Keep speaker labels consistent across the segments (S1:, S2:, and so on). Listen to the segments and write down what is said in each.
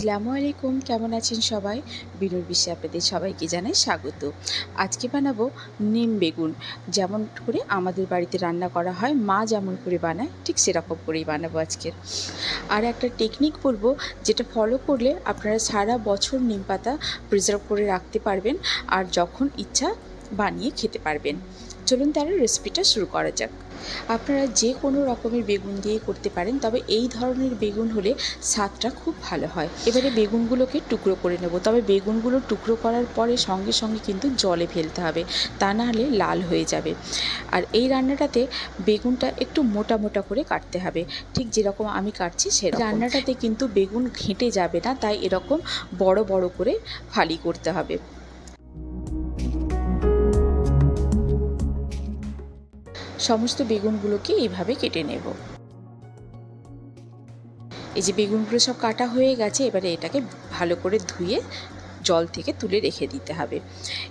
S1: আসসালামু আলাইকুম। কেমন আছেন সবাই? বিনুর বিশ্বে আপনাদের সবাইকে জানাই স্বাগত। আজকে বানাবো নিম বেগুন। যেমন করে আমাদের বাড়িতে রান্না করা হয়, মা যেমন করে বানায়, ঠিক সেরকম করেই বানাবো আজকের আর একটা টেকনিক বলব, যেটা ফলো করলে আপনারা সারা বছর নিম পাতা প্রিজার্ভ করে রাখতে পারবেন, আর যখন ইচ্ছা বানিয়ে খেতে পারবেন। চলুন তাহলে রেসিপিটা শুরু করা যাক। আপনারা যে কোনো রকমের বেগুন দিয়ে করতে পারেন, তবে এই ধরনের বেগুন হলে স্বাদটা খুব ভালো হয়। এবারে বেগুনগুলোকে টুকরো করে নেব। তবে বেগুনগুলো টুকরো করার পরে সঙ্গে সঙ্গে কিন্তু জলে ফেলতে হবে, তা না হলে লাল হয়ে যাবে। আর এই রান্নাটাতে বেগুনটা একটু মোটা মোটা করে কাটতে হবে। ঠিক যেরকম আমি কাটছি সে রান্নাটাতে কিন্তু বেগুন ঘেঁটে যাবে না, তাই এরকম বড় বড় করে ফালি করতে হবে। সমস্ত বেগুনগুলোকে এইভাবে কেটে নেব। এই যে বেগুনগুলো সব কাটা হয়ে গেছে, এবারে এটাকে ভালো করে ধুয়ে জল থেকে তুলে রেখে দিতে হবে।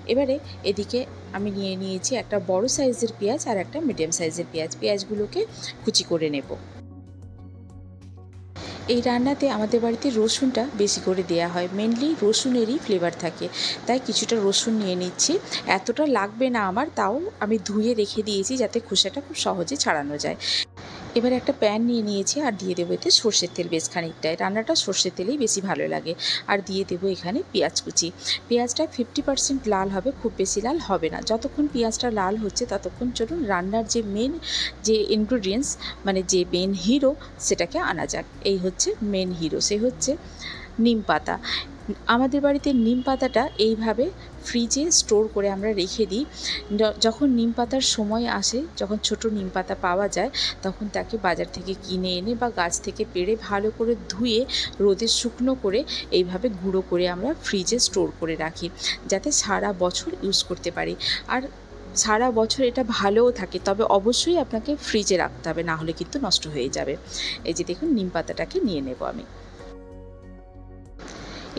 S1: এবারে এদিকে আমি নিয়ে নিয়েছি একটা বড় সাইজের পেঁয়াজ আর একটা মিডিয়াম সাইজের পেঁয়াজ। পেঁয়াজগুলোকে কুচি করে নেব। এই রান্নাতে আমাদের বাড়িতে রসুনটা বেশি করে দেয়া হয়। মেনলি রসুনেরই ফ্লেভার থাকে। তাই কিছুটা রসুন নিয়ে নিচ্ছি। এতটা লাগবে না আমার, তাও আমি ধুয়ে রেখে দিয়েছি যাতে খোসাটা খুব সহজে ছাড়ানো যায়। এবার একটা প্যান নিয়ে নিয়েছি আর দিয়ে দেবো এতে সর্ষের তেল বেশ খানিকটায় রান্নাটা সর্ষের তেলেই বেশি ভালো লাগে। আর দিয়ে দেবো এখানে পেঁয়াজ কুচি। পেঁয়াজটা ফিফটি পার্সেন্ট লাল হবে, খুব বেশি লাল হবে না। যতক্ষণ পেঁয়াজটা লাল হচ্ছে ততক্ষণ চলুন রান্নার যে মেন যে ইনগ্রিডিয়েন্টস মানে যে মেন হিরো সেটাকে আনা যাক। এই হচ্ছে মেন হিরো সে হচ্ছে নিম পাতা। আমাদের বাড়িতে নিম পাতাটা এইভাবে ফ্রিজে স্টোর করে আমরা রেখে দিই। যখন নিম পাতার সময় আসে, যখন ছোট নিম পাতা পাওয়া যায়, তখন তাকে বাজার থেকে কিনে এনে বা গাছ থেকে পেড়ে ভালো করে ধুয়ে রোদে শুকনো করে এইভাবে গুঁড়ো করে আমরা ফ্রিজে স্টোর করে রাখি, যাতে সারা বছর ইউজ করতে পারি। আর সারা বছর এটা ভালোও থাকে, তবে অবশ্যই আপনাকে ফ্রিজে রাখতে হবে না হলে কিন্তু নষ্ট হয়ে যাবে। এই যে দেখুন, নিম পাতাটাকে নিয়ে নেব আমি।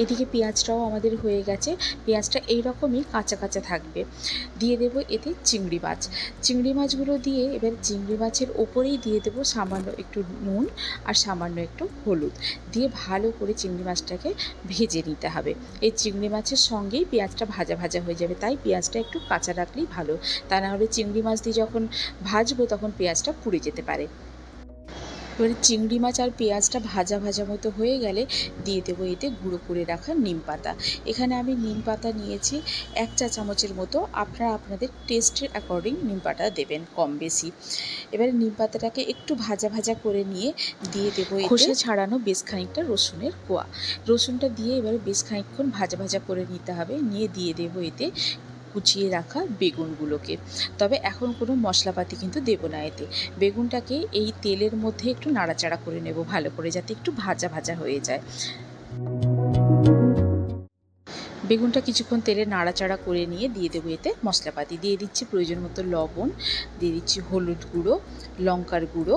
S1: এদিকে পেঁয়াজটাও আমাদের হয়ে গেছে। পেঁয়াজটা এই রকমই কাঁচা কাঁচা থাকবে। দিয়ে দেব এতে চিংড়ি মাছ। চিংড়ি মাছগুলো দিয়ে এবার চিংড়ি মাছের ওপরেই দিয়ে দেব সামান্য একটু নুন আর সামান্য একটু হলুদ। দিয়ে ভালো করে চিংড়ি মাছটাকে ভেজে নিতে হবে। এই চিংড়ি মাছের সঙ্গেই পেঁয়াজটা ভাজা ভাজা হয়ে যাবে, তাই পেঁয়াজটা একটু কাঁচা রাখলেই ভালো। তা না হলে চিংড়ি মাছ দিয়ে যখন ভাজবো তখন পেঁয়াজটা পুড়ে যেতে পারে। এবারে চিংড়ি মাছ আর পেঁয়াজটা ভাজা ভাজা মতো হয়ে গেলে দিয়ে দেবো এতে গুঁড়ো করে রাখা নিম পাতা। এখানে আমি নিম পাতা নিয়েছি, এক চা চামচের মতো। আপনারা আপনাদের টেস্টের অ্যাকর্ডিং নিম পাতা দেবেন কম বেশি। এবারে নিম পাতাটাকে একটু ভাজা ভাজা করে নিয়ে দিয়ে দেবো খোসা ছাড়ানো বেশ খানিকটা রসুনের কোয়া। রসুনটা দিয়ে এবারে বেশ খানিকক্ষণ ভাজা ভাজা করে নিতে হবে। নিয়ে দিয়ে দেবো এতে কুচিয়ে রাখা বেগুনগুলোকে। তবে এখন কোনো মশলাপাতি কিন্তু দেবো না এতে। বেগুনটাকে এই তেলের মধ্যে একটু নাড়াচাড়া করে নেব ভালো করে, যাতে একটু ভাজা ভাজা হয়ে যায়। বেগুনটা কিছুক্ষণ তেলে নাড়াচাড়া করে নিয়ে দিয়ে দেবো এতে মশলাপাতি। দিয়ে দিচ্ছি প্রয়োজন মতো লবণ, দিয়ে দিচ্ছি হলুদ গুঁড়ো, লঙ্কার গুঁড়ো,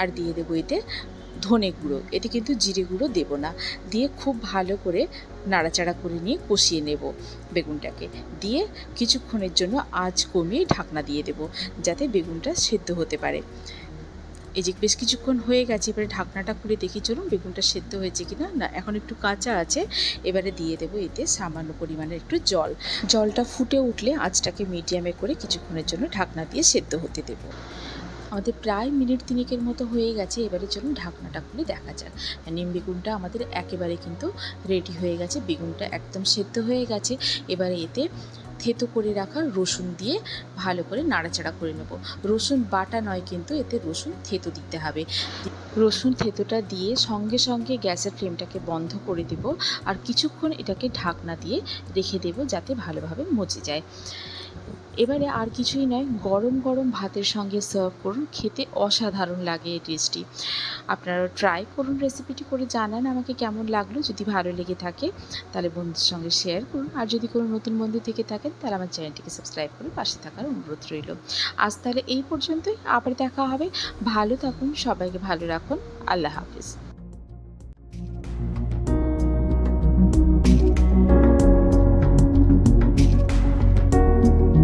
S1: আর দিয়ে দেবো এতে ধনে গুঁড়ো এতে কিন্তু জিরে গুঁড়ো দেবো না। দিয়ে খুব ভালো করে নাড়াচাড়া করে নিয়ে কষিয়ে নেব বেগুনটাকে। দিয়ে কিছুক্ষণের জন্য আঁচ কমিয়ে ঢাকনা দিয়ে দেব যাতে বেগুনটা সেদ্ধ হতে পারে। এই যে বেশ কিছুক্ষণ হয়ে গেছে, এবারে ঢাকনাটা খুলে দেখি, চলুন বেগুনটা সেদ্ধ হয়েছে কি না না, এখন একটু কাঁচা আছে, এবারে দিয়ে দেবো এতে সামান্য পরিমাণে একটু জল। জলটা ফুটে উঠলে আঁচটাকে মিডিয়ামে করে কিছুক্ষণের জন্য ঢাকনা দিয়ে সেদ্ধ হতে দেবো। আমাদের প্রায় মিনিট তিনেকের মতো হয়ে গেছে, এবারে চলুন ঢাকনাটা খুলে দেখা যাক। নিম বেগুনটা আমাদের একেবারে কিন্তু রেডি হয়ে গেছে, বেগুনটা একদম সেদ্ধ হয়ে গেছে। এবারে এতে থেতো করে রাখা রসুন দিয়ে ভালো করে নাড়াচাড়া করে নেব। রসুন বাটা নয় কিন্তু, এতে রসুন থেতো দিতে হবে। রসুন থেতোটা দিয়ে সঙ্গে সঙ্গে গ্যাসের ফ্লেমটাকে বন্ধ করে দেব আর কিছুক্ষণ এটাকে ঢাকনা দিয়ে রেখে দেব যাতে ভালোভাবে মজে যায়। এবারে আর কিছুই নয়, গরম গরম ভাতের সঙ্গে সার্ভ করুন, খেতে অসাধারণ লাগে এই টেস্টি আপনারা ট্রাই করুন রেসিপিটি করে জানান আমাকে কেমন লাগল। যদি ভালো লেগে থাকে, তাহলে বন্ধুদের সঙ্গে শেয়ার করুন। আর যদি কোনো নতুন বন্ধু থেকে থাকেন, তাহলে আমার চ্যানেলটিকে সাবস্ক্রাইব করে পাশে থাকার অনুরোধ রইল। আজ তাহলে এই পর্যন্তই। আবার দেখা হবে। ভালো থাকুন, সবাইকে ভালো রাখুন। আল্লাহ হাফিজ।